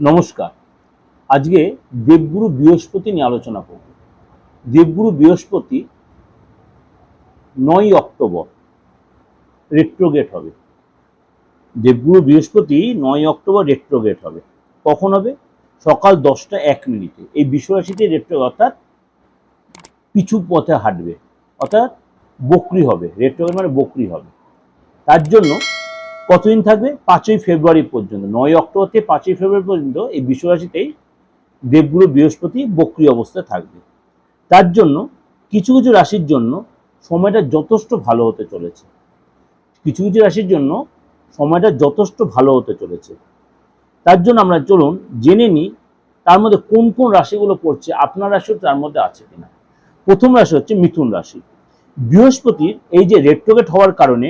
নমস্কার। আজকে দেবগুরু বৃহস্পতি নিয়ে আলোচনা করব। দেবগুরু বৃহস্পতি নয় অক্টোবর রেট্রোগেট হবে। দেবগুরু বৃহস্পতি নয় অক্টোবর রেট্রোগেট হবে। কখন হবে? সকাল দশটা এক মিনিটে। এই বিশ্বরাশিতে রেট্রো অর্থাৎ পিছু পথে হাঁটবে। অর্থাৎ বকরি হবে। রেট্রোগেট মানে বকরি হবে। তার জন্য কতদিন থাকবে? পাঁচই ফেব্রুয়ারি পর্যন্ত, নয় অক্টোবর থেকে পাঁচই ফেব্রুয়ারি পর্যন্ত এই বিশ্বরাশিতেই দেবগুরু বৃহস্পতি বক্রি অবস্থায় থাকবে। তার জন্য কিছু কিছু রাশির জন্য সময়টা যথেষ্ট ভালো হতে চলেছে। কিছু কিছু রাশির জন্য সময়টা যথেষ্ট ভালো হতে চলেছে। তার জন্য আমরা চলুন জেনে নিই তার মধ্যে কোন কোন রাশিগুলো পড়ছে, আপনার রাশিও তার মধ্যে আছে কিনা। প্রথম রাশি হচ্ছে মিথুন রাশি। বৃহস্পতির এই যে রেট্রোগেট হওয়ার কারণে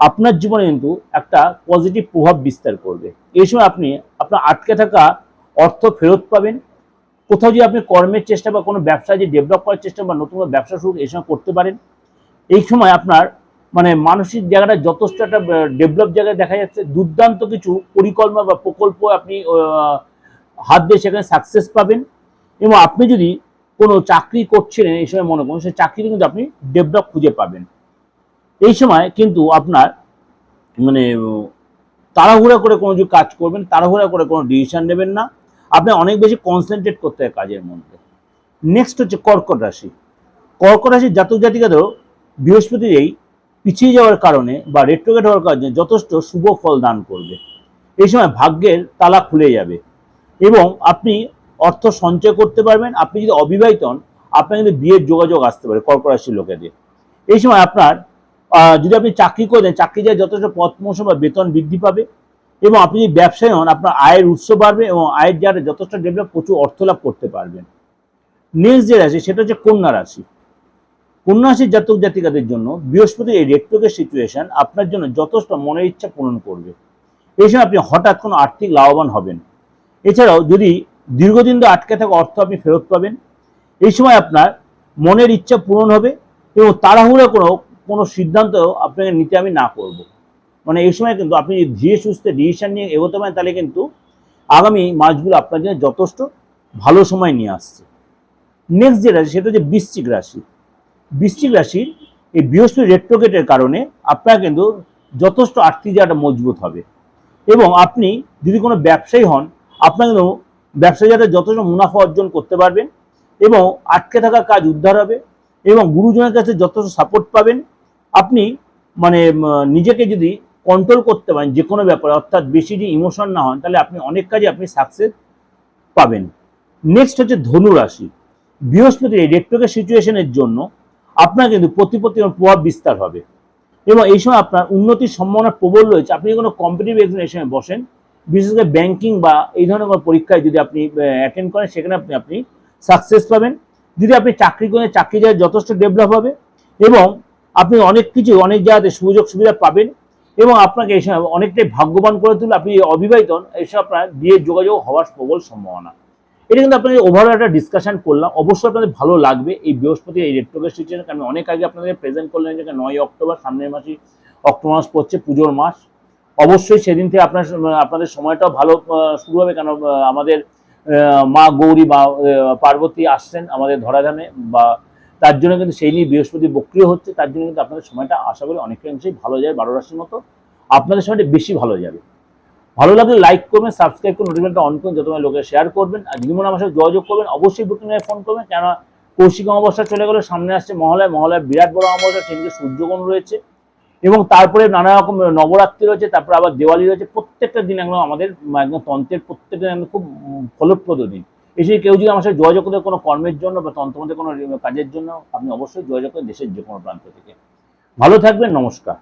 আপনার জীবনে কিন্তু একটা পজিটিভ প্রভাব বিস্তার করবে। এই সময় আপনি আপনার আটকে থাকা অর্থ ফেরত পাবেন। কোথাও যদি আপনি কর্মের চেষ্টা বা কোনো ব্যবসা যে ডেভেলপ করার চেষ্টা বা নতুন ব্যবসা শুরু এই সময় করতে পারেন। এই সময় আপনার মানে মানসিক জায়গাটা যথেষ্ট একটা ডেভেলপ জায়গায় দেখা যাচ্ছে। দুর্দান্ত কিছু পরিকল্পনা বা প্রকল্প আপনি হাত দিয়ে সেখানে সাকসেস পাবেন। এবং আপনি যদি কোনো চাকরি করছিলেন এই সময় মনে করুন, সেই চাকরিতে কিন্তু আপনি ডেভেলপ খুঁজে পাবেন। এই সময় কিন্তু আপনার মানে তাড়াহুড়া করে কোনো যে কাজ করবেন, তাড়াহুড়া করে কোনো ডিসিশন নেবেন না। আপনি অনেক বেশি কনসেন্ট্রেট করতে হয় কাজের মধ্যে। নেক্সট হচ্ছে কর্কট রাশি। কর্কট রাশির জাতক জাতিকাদেরও বৃহস্পতির এই পিছিয়ে যাওয়ার কারণে বা রেট্রোগেট হওয়ার কারণে যথেষ্ট শুভ ফল দান করবে। এই সময় ভাগ্যের তালা খুলে যাবে এবং আপনি অর্থ সঞ্চয় করতে পারবেন, আপনি যদি অবিবাহিত হন, আপনার কিন্তু বিয়ের যোগাযোগ আসতে পারে কর্কট রাশির লোকেদের। এই সময় আপনার যদি আপনি চাকরি করে দেন, চাকরি যায় যথেষ্ট পথ মৌসুম বা বেতন বৃদ্ধি পাবে এবং আপনি যদি ব্যবসায়ী হন, আপনার আয়ের উৎস বাড়বে এবং আয়ের যারা যথেষ্ট ডেভেলপ প্রচুর অর্থ লাভ করতে পারবেন। নেক্সট যে রাশি, সেটা হচ্ছে কন্যা রাশি। কন্যা রাশির জাতক জাতিকাদের জন্য বৃহস্পতির এই রেট্রোগের সিচুয়েশন আপনার জন্য যথেষ্ট মনের ইচ্ছা পূরণ করবে। এই সময় আপনি হঠাৎ কোনো আর্থিক লাভবান হবেন। এছাড়াও যদি দীর্ঘদিন ধরে আটকে থাকা অর্থ আপনি ফেরত পাবেন, এই সময় আপনার মনের ইচ্ছা পূরণ হবে এবং তাড়াহুড়া কোনো কোনো সিদ্ধান্ত আপনাকে নিতে আমি না করব। মানে এই সময় কিন্তু আপনি যদি ধীরে সুস্থে ডিসিশন নিয়ে এগোতে পারেন, তাহলে কিন্তু আগামী মাসগুলো আপনার জন্য যথেষ্ট ভালো সময় নিয়ে আসছে। নেক্সট যে রাশি, সেটা হচ্ছে বৃশ্চিক রাশি। বৃশ্চিক রাশির এই বৃহস্পতি রেট্রোগেটের কারণে আপনার কিন্তু যথেষ্ট আর্থিক জায়গাটা মজবুত হবে। এবং আপনি যদি কোনো ব্যবসায়ী হন, আপনার কিন্তু ব্যবসা জায়গাটা যথেষ্ট মুনাফা অর্জন করতে পারবেন এবং আটকে থাকা কাজ উদ্ধার হবে এবং গুরুজনের কাছে যথেষ্ট সাপোর্ট পাবেন। আপনি মানে নিজেকে যদি কন্ট্রোল করতে পারেন যে কোনো ব্যাপারে, অর্থাৎ বেশি যদি ইমোশন না হন, তাহলে আপনি অনেক কাজে আপনি সাকসেস পাবেন। নেক্সট হচ্ছে ধনু রাশি। বৃহস্পতির এই রেট্রোগের সিচুয়েশনের জন্য আপনার কিন্তু প্রতিপত্তি প্রভাব বিস্তার হবে। এবং এই সময় আপনার উন্নতির সম্ভাবনা প্রবল রয়েছে। আপনি কোনো কম্পিটিভ এক্সামিনেশনে বসেন, বিশেষ করে ব্যাংকিং বা এই ধরনের কোনো পরীক্ষায় যদি আপনি অ্যাটেন্ড করেন, সেখানে আপনি আপনি সাকসেস পাবেন। যদি আপনি চাকরি করেন চাকরি জায়গায় যথেষ্ট ডেভেলপ হবে এবং আপনি অনেক কিছু, অনেক জায়গাতে সুযোগ সুবিধা পাবেন এবং আপনাকে এই সময় অনেকটাই ভাগ্যবান করে তুলবে আপনি অবিবাহিত এইসব আপনার বিয়ের যোগাযোগ হওয়ার প্রবল সম্ভাবনা। এটা কিন্তু আপনাদের ওভারঅল একটা ডিসকাশন করলাম। অবশ্যই আপনাদের ভালো লাগবে। এই বৃহস্পতি, এই রেট্রোগের সিচুয়েশন আমি অনেক আগে আপনাদের প্রেজেন্ট করলেন যে নয় অক্টোবর, সামনের মাসে অক্টোবর মাস পড়ছে, পুজোর মাস। অবশ্যই সেদিন থেকে আপনার আপনাদের সময়টাও ভালো শুরু হবে কেন আমাদের মা গৌরী বা পার্বতী আসছেন আমাদের ধরাধামে বা তার জন্য কিন্তু সেই নিয়ে বৃহস্পতি বক্রিয় হচ্ছে, তার জন্য কিন্তু আপনাদের সময়টা আশা করি অনেকাংশেই ভালো যায় বারো রাশির মতো। আপনাদের সময়টা বেশি ভালো যাবে। ভালো লাগলে লাইক করবেন সাবস্ক্রাইব করুন নোটিফিকেশনটা অন করুন যত লোকে শেয়ার করবেন। আর যদি মনে আমার সাথে যোগাযোগ করবেন, অবশ্যই বুকিং ফোন করবেন। কেন কৌশিক অমাবস্যা চলে গেলে, সামনে আসছে মহালয় মহালয় বিরাট বড় অমাবস্যা সেদিকে সূর্যগ্রহণ রয়েছে। এবং তারপরে নানা রকম নবরাত্রি রয়েছে, তারপরে আবার দেওয়ালি রয়েছে। প্রত্যেকটা দিন একদম আমাদের, একদম তন্ত্রের প্রত্যেকটা দিন খুব ফলপ্রদ দিন। এসে কেউ যদি আমার সাথে যোগাযোগ করে কোনো কর্মের জন্য বা তন্ত্রমধ্যে কোনো কাজের জন্য, আপনি অবশ্যই যোগাযোগ করেন দেশের যে কোনো প্রান্ত থেকে। ভালো থাকবেন, নমস্কার।